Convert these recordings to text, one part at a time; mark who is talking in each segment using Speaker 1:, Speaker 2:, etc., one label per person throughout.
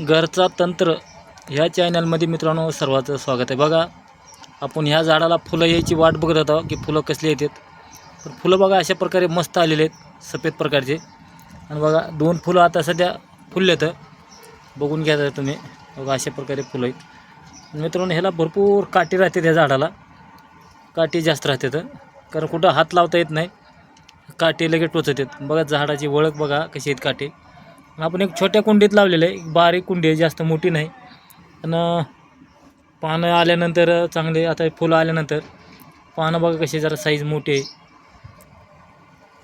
Speaker 1: घरचा तंत्र ह्या चॅनलमध्ये मित्रांनो सर्वांचं स्वागत आहे. बघा आपण ह्या झाडाला फुलं यायची वाट बघत होतो की फुलं कसली येतात. तर फुलं बघा अशा प्रकारे मस्त आलेले आहेत सफेद प्रकारचे. आणि बघा दोन फुलं आता सध्या फुललेत बघून घ्या तुम्ही. बघा अशा प्रकारे फुलं आहेत. मित्रांनो ह्याला भरपूर काठी राहते त्या झाडाला. काठी जास्त राहतात कारण कुठं हात लावता येत नाही. काठी लगेच टोचत आहेत बघा झाडाची ओळख बघा कशी आहेत काठी. आपण एक छोट्या कुंडीत लावलेलं आहे. बारीक कुंडी आहे जास्त मोठी नाही. आणि पानं आल्यानंतर चांगले आता फुलं आल्यानंतर. पानं बघा कशी जरा साईज मोठी आहे.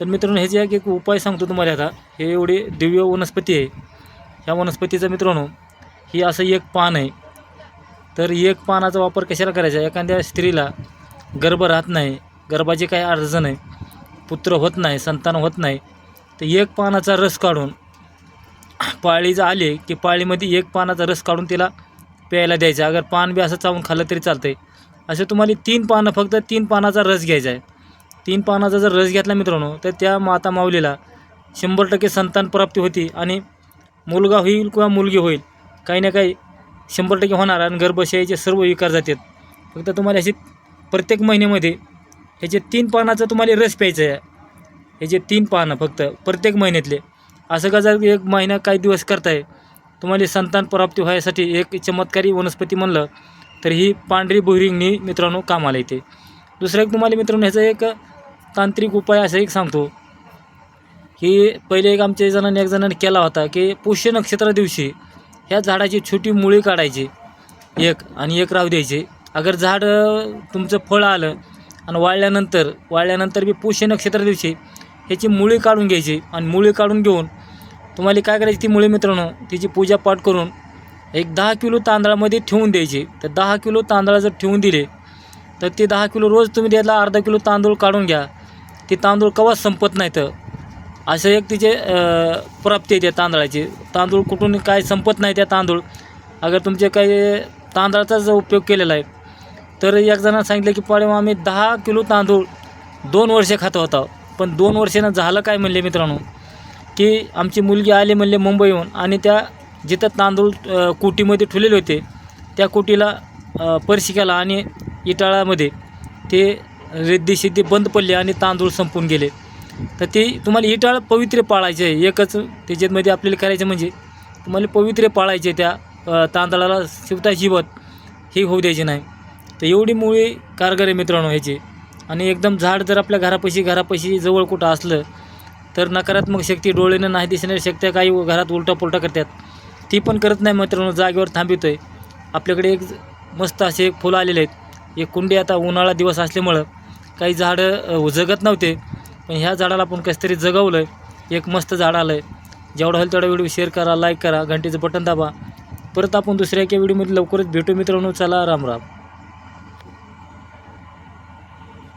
Speaker 1: तर मित्रांनो ह्याचे एक एक उपाय सांगतो तुम्हाला आता. हे एवढी दिव्य वनस्पती आहे. ह्या वनस्पतीचं मित्रांनो ही असं एक पान आहे. तर एक पानाचा वापर कशाला करायचा? एखाद्या स्त्रीला गर्भ राहत नाही गर्भाची काही अडचण आहे पुत्र होत नाही संतान होत नाही तर एक पानाचा रस काढून पाळी जर आली की पाळीमध्ये एक पानाचा रस काढून तिला प्यायला द्यायचा. अगर पान बी असं चावून खाल्लं तरी चालतंय. असं तुम्हाला तीन पानं फक्त तीन पानाचा रस घ्यायचा आहे. तीन पानाचा जर रस घेतला मित्रांनो तर त्या माता माऊलीला शंभर टक्के संतान प्राप्ती होती आणि मुलगा होईल किंवा मुलगी होईल काही ना काही शंभर टक्के होणार आणि गर्भशयाचे सर्व विकार जातात. फक्त तुम्हाला अशी प्रत्येक महिन्यामध्ये ह्याचे तीन पानाचं तुम्हाला रस प्यायचं आहे. ह्याचे तीन पानं फक्त प्रत्येक महिन्यातले. असं का जर एक महिना काही दिवस करताय तुम्हाला संतान प्राप्ती व्हायसाठी एक चमत्कारी वनस्पती म्हणलं तर ही पांढरी बोहरिंगनी मित्रांनो कामाला येते. दुसरं एक तुम्हाला मित्रांनो ह्याचा एक तांत्रिक उपाय असं एक सांगतो. की पहिले एक आमच्या जणांनी एक जणांनी केला होता की पुष्य नक्षत्रा दिवशी ह्या झाडाची छोटी मुळी काढायची. एक आणि एक राहू द्यायची. अगर झाड तुमचं फळ आलं आणि वाळल्यानंतर वाळल्यानंतर बी पुष्य नक्षत्रा दिवशी ह्याची मुळी काढून घ्यायची. आणि मुळी काढून घेऊन तुम्हाला काय करायची ती मुळी मित्रांनो तिची पूजापाठ करून एक दहा किलो तांदळामध्ये ठेवून द्यायची. तर दहा किलो तांदळा जर ठेवून दिले तर ते दहा किलो रोज तुम्ही त्यातला अर्धा किलो तांदूळ काढून घ्या. ते तांदूळ कवाच संपत नाही तर. असं एक तिचे प्राप्ती आहे त्या तांदळाची. तांदूळ कुठून काय संपत नाही त्या तांदूळ. अगर तुमचे काही तांदळाचा जर उपयोग केलेला आहे तर एक जणांना सांगितलं की पाडे आम्ही दहा किलो तांदूळ दोन वर्षे खात होता. पण दोन वर्षानं झालं काय म्हणले मित्रांनो? की आमची मुलगी आली म्हणले मुंबईहून आणि त्या जिथं तांदूळ कोटीमध्ये कुटीमध्ये ठेवलेले होते त्या कुटीला अ, पर्शिकाला आणि इटाळामध्ये ते रिद्धी बंद पडले आणि तांदूळ संपून गेले. तर ते तुम्हाला इटाळ पवित्र पाळायचे आहे. एकच त्याच्यामध्ये आपल्याला करायचं म्हणजे तुम्हाला पवित्र पाळायचे त्या तांदळाला शिवता जीवत हे होऊ द्यायचे नाही. तर एवढी मुळी कारगर आहे मित्रांनो ह्याची. आणि एकदम झाड जर आपल्या घरापाशी घरापाशी जवळ कुठं असलं तर नकारात्मक शक्ती डोळेनं नाही दिसणारी शक्ती काही घरात उलटा पुलटा करतात. ती पण करत नाही मित्रांनो जागेवर थांबितो आहे आपल्याकडे एक मस्त असे एक फुलं आलेले आहेत. एक कुंडी आता उन्हाळा दिवस असल्यामुळं काही झाडं जगत नव्हते. पण ह्या झाडाला आपण कसं तरी जगवलं आहे एक मस्त झाड आलं आहे जेवढा होईल तेवढा व्हिडिओ शेअर करा लाईक करा घंटेचं बटन दाबा. परत आपण दुसऱ्या एका व्हिडिओमध्ये लवकरच भेटू मित्रांनो. चला राम राम.